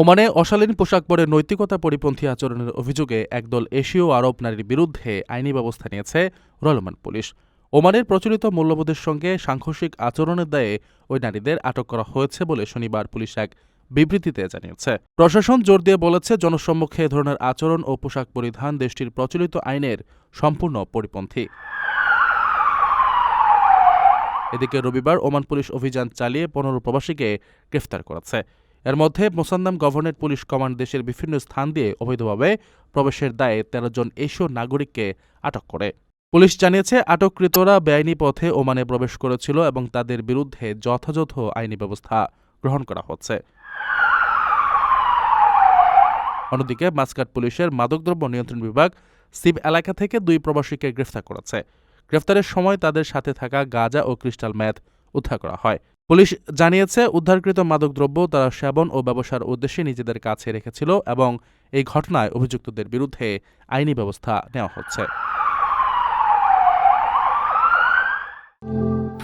ওমানে অশালীন পোশাক পরে নৈতিকতা পরিপন্থী আচরণের অভিযোগে একদল এশীয় আরব নারীর বিরুদ্ধে আইনি ব্যবস্থা নিয়েছে রয়্যাল ওমান পুলিশ। ওমানের প্রচলিত মূল্যবোধের সঙ্গে সাংঘর্ষিক আচরণের দায়ে ওই নারীদের আটক করা হয়েছে বলে শনিবার পুলিশ এক বিবৃতিতে জানিয়েছে। প্রশাসন জোর দিয়ে বলেছে, জনসম্মুখে এ ধরনের আচরণ ও পোশাক পরিধান দেশটির প্রচলিত আইনের সম্পূর্ণ পরিপন্থী। এদিকে রবিবার ওমান পুলিশ অভিযান চালিয়ে পনেরো প্রবাসীকে গ্রেফতার করেছে। এর মধ্যে মোসান্দাম গভর্নমেন্ট পুলিশ কমান্ড দেশের বিভিন্ন স্থান দিয়ে অবৈধভাবে প্রবেশের দায়ে তেরো জন এশীয় নাগরিককে আটক করে। পুলিশ জানিয়েছে, আটককৃতরা বেআইনি পথে ওমানে প্রবেশ করেছিল এবং তাদের বিরুদ্ধে যথাযথ আইনি ব্যবস্থা গ্রহণ করা হচ্ছে। অন্যদিকে মাসকাট পুলিশের মাদকদ্রব্য নিয়ন্ত্রণ বিভাগ সিব এলাকা থেকে দুই প্রবাসীকে গ্রেফতার করেছে। গ্রেফতারের সময় তাদের সাথে থাকা গাঁজা ও ক্রিস্টাল ম্যাথ উদ্ধার করা হয়। পুলিশ জানিয়েছে, উদ্ধারকৃত মাদকদ্রব্য তারা সেবন ও ব্যবসার উদ্দেশ্যে নিজেদের কাছে রেখেছিল এবং এই ঘটনায় অভিযুক্তদের বিরুদ্ধে আইনি ব্যবস্থা নেওয়া হচ্ছে।